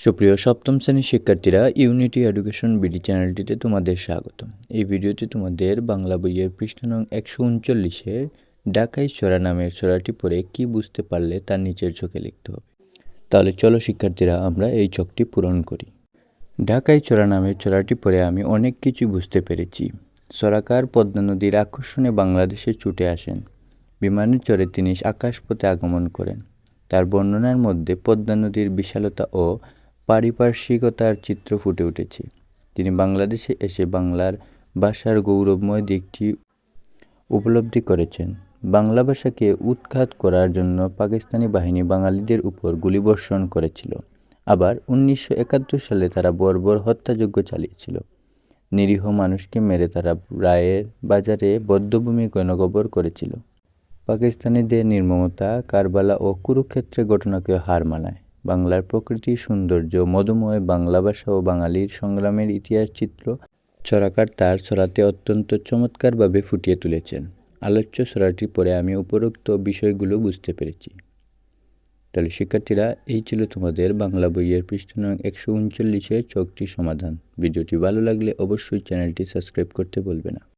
সুপ্রিয়, সপ্তম শ্রেণির শিক্ষার্থীরা ইউনিটি এডুকেশন বিডি চ্যানেলটিতে তোমাদের স্বাগত এই ভিডিওতে তোমাদের বাংলা বইয়ের পৃষ্ঠা নং একশো উনচল্লিশের ডাকাই ছড়া নামের ছড়াটি পড়ে কি বুঝতে পারলে তার নিচের চোখে লিখতে হবে। তাহলে চলো শিক্ষার্থীরা, আমরা এই চোখটি পূরণ করি। ঢাকাই চড়া নামের চড়াটি পরে আমি অনেক কিছু বুঝতে পেরেছি। সরাকার পদ্মা নদীর আকর্ষণে বাংলাদেশে ছুটে আসেন। বিমানের চড়ে তিনি আকাশপথে আগমন করেন। তার বর্ণনার মধ্যে পদ্মা নদীর বিশালতা ও পারিপার্শ্বিকতার চিত্র ফুটে উঠেছে। তিনি বাংলাদেশে এসে বাংলার ভাষার গৌরবময় দিকটি উপলব্ধি করেছেন। বাংলা ভাষাকে উৎখাত করার জন্য পাকিস্তানি বাহিনী বাঙালিদের উপর গুলিবর্ষণ করেছিল। আবার উনিশশো একাত্তর সালে তারা বর্বর হত্যাযজ্ঞ চালিয়েছিল। নিরীহ মানুষকে মেরে তারা রায়ের বাজারে বদ্ধভূমি গণগবর করেছিল। পাকিস্তানিদের নির্মমতা, কারবালা ও কুরুক্ষেত্রের ঘটনাকে হার মানায়। বাংলার প্রকৃতির সৌন্দর্য, মধুময় বাংলা ভাষা ও বাঙালির সংগ্রামের ইতিহাস চিত্র ছড়াকার তার ছড়াতে অত্যন্ত চমৎকারভাবে ফুটিয়ে তুলেছেন। আলোচ্য ছড়াটি পরে আমি উপরোক্ত বিষয়গুলো বুঝতে পেরেছি। তাহলে, শিক্ষার্থীরা, এই ছিল তোমাদের বাংলা বইয়ের পৃষ্ঠ নং একশো উনচল্লিশের চোখটি সমাধান। ভিডিওটি ভালো লাগলে অবশ্যই চ্যানেলটি সাবস্ক্রাইব করতে বলবে না।